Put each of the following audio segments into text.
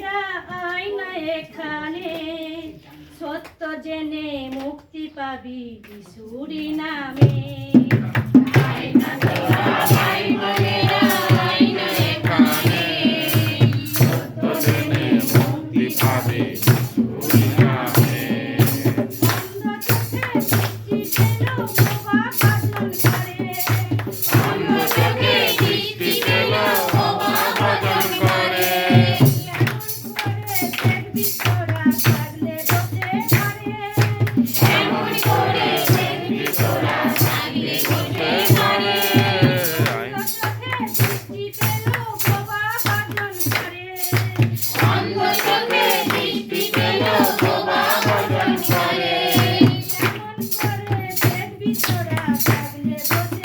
মেয়েরা আয়না এখানে। সত্য জেনে মুক্তি পাবি বিশুরি নামে। Thank you.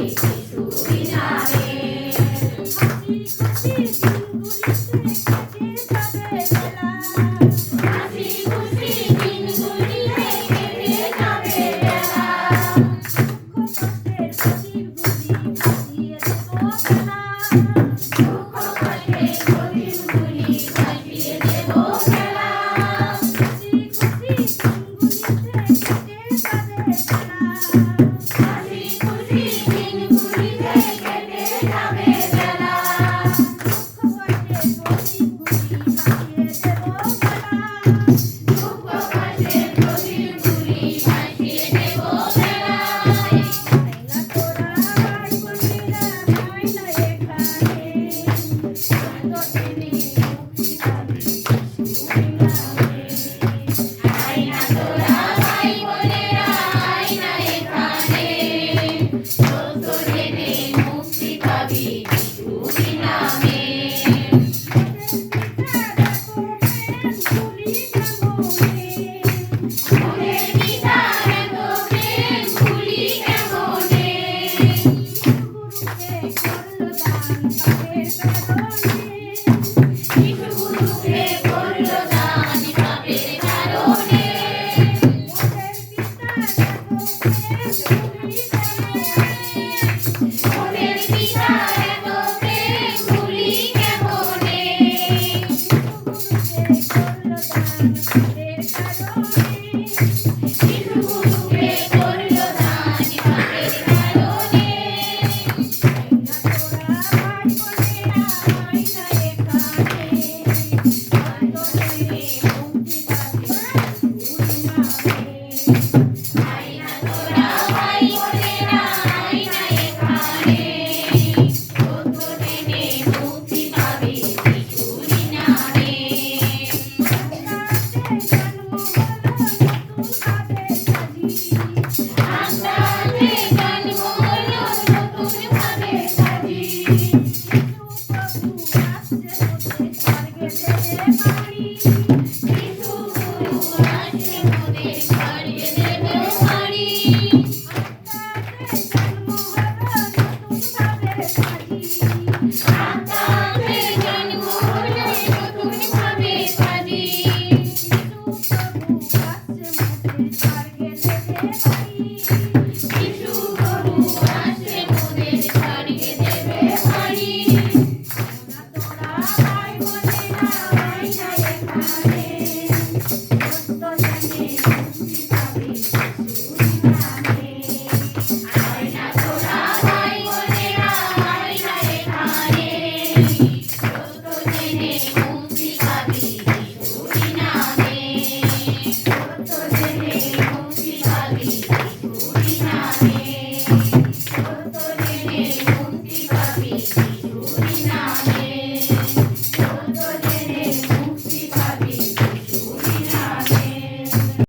Peace. Take out. Thank you.